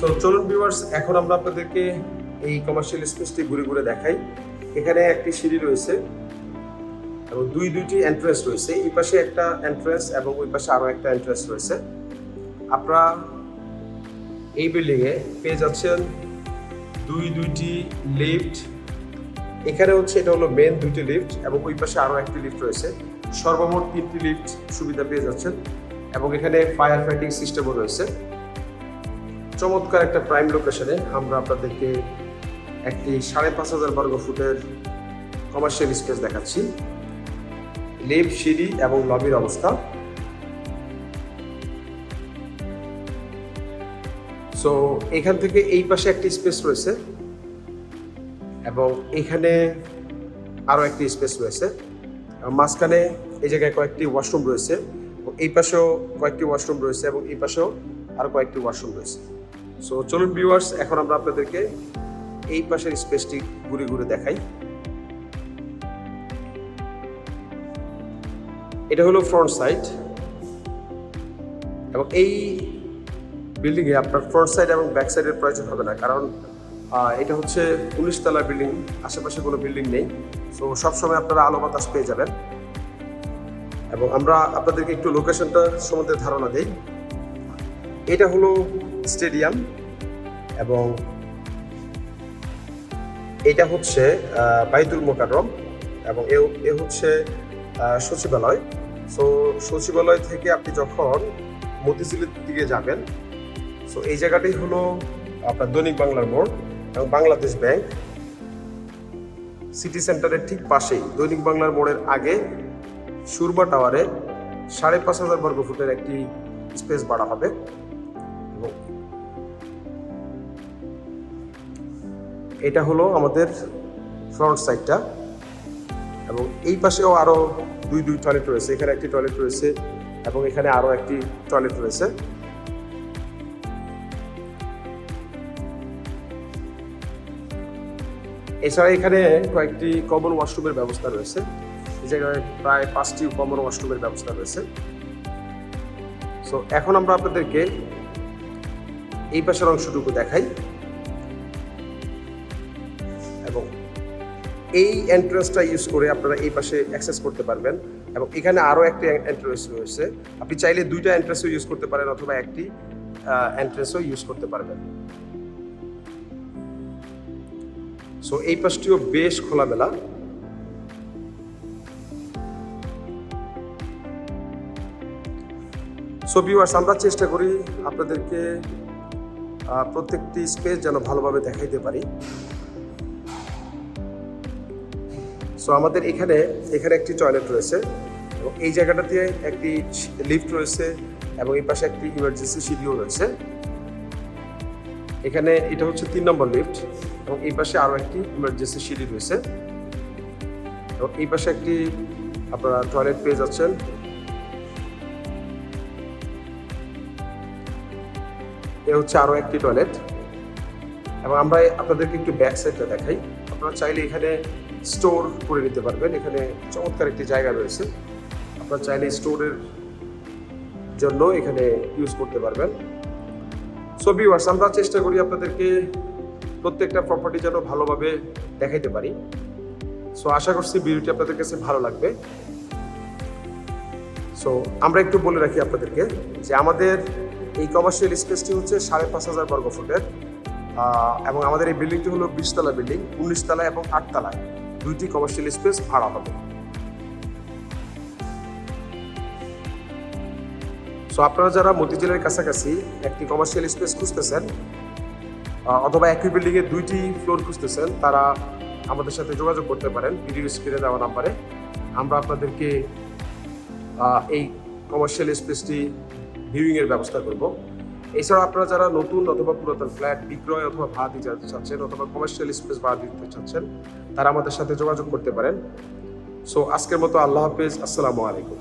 Viewers এখন আমরা আপনাদেরকে এই কমার্শিয়াল স্পেসটি ঘুরে ঘুরে দেখাই। এখানে একটি সিঁড়ি রয়েছে এবং দুই, দুইটি এন্ট্রেন্স রয়েছে। এই পাশে একটা এন্ট্রেন্স এবং ওই পাশে আরও একটা এন্ট্রেন্স রয়েছে। আপনারা এই বিল্ডিংয়ে পেয়ে যাচ্ছেন দুই, দুইটি লিফট এখানে হচ্ছে, এটা হলো মেন দুইটি লিফট এবং ওই পাশে আরও একটি লিফট রয়েছে। সর্বমোট তিনটি লিফট সুবিধা পেয়ে যাচ্ছেন এবং এখানে ফায়ার ফাইটিং সিস্টেমও রয়েছে। চমৎকার একটা প্রাইম লোকেশনে আমরা আপনাদেরকে একটি সাড়ে পাঁচ হাজার বর্গ ফুটের কমার্শিয়াল স্পেস দেখাচ্ছি। লিফট সিঁড়ি এবং লবির অবস্থা। সো এখান থেকে এই পাশে একটি স্পেস রয়েছে এবং এখানে আরও একটি স্পেস রয়েছে। মাঝখানে এই জায়গায় কয়েকটি ওয়াশরুম রয়েছে। এই পাশেও কয়েকটি ওয়াশরুম রয়েছে এবং এই পাশেও আরও কয়েকটি ওয়াশরুম রয়েছে। সো চলুন ভিউয়ার্স এখন আমরা আপনাদেরকে এই পাশের স্পেসটি ঘুরে ঘুরে দেখাই। এটা হলো ফ্রন্ট সাইড এবং এই বিল্ডিংয়ে আপনার ফ্রন্ট সাইড এবং ব্যাক সাইডের প্রয়োজন হবে না, কারণ এটা হচ্ছে উনিশ তলা বিল্ডিং আশেপাশে কোনো বিল্ডিং নেই। সো সবসময় আপনারা আলো বাতাস পেয়ে যাবেন। এবং আমরা আপনাদেরকে একটু লোকেশনটা সম্বন্ধে ধারণা দেই। এটা হলো স্টেডিয়াম এবং এটা হচ্ছে বাইতুল মোকাররম এবং এ হচ্ছে সচিবালয়। সো সচিবালয় থেকে আপনি যখন মতিঝিলের দিকে যাবেন সো এই জায়গাটি হলো আপনার দৈনিক বাংলার মোড় এবং বাংলাদেশ ব্যাংক। সিটি সেন্টারের ঠিক পাশেই, দৈনিক বাংলার মোড়ের আগে সুরবা টাওয়ারে সাড়ে পাঁচ হাজার বর্গ ফুটের একটি স্পেস বাড়া হবে। এটা হলো আমাদের ফ্রন্ট সাইডটা এবং এই পাশেও আরও দুই দুই টয়লেট রয়েছে। এখানে একটি টয়লেট রয়েছে এবং এখানে আরও একটি টয়লেট রয়েছে। এছাড়া এখানে কয়েকটি কমন ওয়াশরুমের ব্যবস্থা রয়েছে। জায়গায় প্রায় পাঁচটি কমন ওয়াশরুমের ব্যবস্থা রয়েছে। সো এখন আমরা আপনাদেরকে এই পাশের অংশটুকু দেখাই। এই এন্ট্রেন্সটা ইউজ করে আপনারা এই পাশে অ্যাক্সেস করতে পারবেন এবং এখানে আরও একটি এন্ট্রেন্স রয়েছে। আপনি চাইলে দুইটা এন্ট্রেন্সও ইউজ করতে পারেন অথবা একটি এন্ট্রেন্সও ইউজ করতে পারবেন। সো এই পাশটিও বেশ খোলামেলা। সো ভিউয়ার্স আমরা চেষ্টা করি আপনাদেরকে প্রত্যেকটি স্পেস যেন ভালোভাবে দেখাইতে পারি। সো আমাদের এখানে এখানে একটি টয়লেট রয়েছে এবং এই জায়গাটাতে একটি লিফট রয়েছে এবং এই পাশে একটি ইমার্জেন্সি সিঁড়িও রয়েছে। এখানে এটা হচ্ছে তিন নম্বর লিফট এবং এই পাশে আরও একটি ইমার্জেন্সি সিঁড়ি রয়েছে। এবং এই পাশে একটি আপনারা টয়লেট পেয়ে যাচ্ছেন। এ হচ্ছে আরও একটি টয়লেট এবং আমরা আপনাদেরকে একটু ব্যাক সাইডটা দেখাই। আপনারা চাইলে এখানে স্টোর করে নিতে পারবেন। এখানে চমৎকার একটি জায়গা রয়েছে। আপনার চাইলে স্টোরের জন্য এখানে ইউজ করতে পারবেন। সো ভিউয়ার্স আমরা চেষ্টা করি আপনাদেরকে প্রত্যেকটা প্রপার্টি যেন ভালোভাবে দেখাইতে পারি। সো আশা করছি ভিডিওটি আপনাদের কাছে ভালো লাগবে। সো আমরা একটু বলে রাখি আপনাদেরকে যে আমাদের এই কমার্শিয়াল স্পেসটি হচ্ছে সাড়ে পাঁচ হাজার বর্গ ফুটের। এবং আমাদের এই বিল্ডিংটি হলো বিশতলা বিল্ডিং উনিশতলা এবং আটতলায় দুইটি কমার্শিয়াল স্পেস ভাড়া হবে। সো আপনারা যারা মতি মতিঝিলের কাছাকাছি একটি কমার্শিয়াল স্পেস খুঁজতেছেন অথবা একই বিল্ডিংয়ে দুইটি ফ্লোর খুঁজতেছেন, তারা আমাদের সাথে যোগাযোগ করতে পারেন। ভিডিও স্ক্রিনে দেওয়া নাম্বারে। আমরা আপনাদেরকে এই কমার্শিয়াল স্পেসটি ভিউইংয়ের ব্যবস্থা করব। এছাড়া আপনারা যারা নতুন অথবা পুরাতন ফ্ল্যাট বিক্রয় অথবা ভাড়া দিতে চাচ্ছেন অথবা কমার্শিয়াল স্পেস ভাড়া দিতে চাচ্ছেন, তারা আমাদের সাথে যোগাযোগ করতে পারেন। সো আজকের মতো আল্লাহ হাফেজ, আসসালামু আলাইকুম।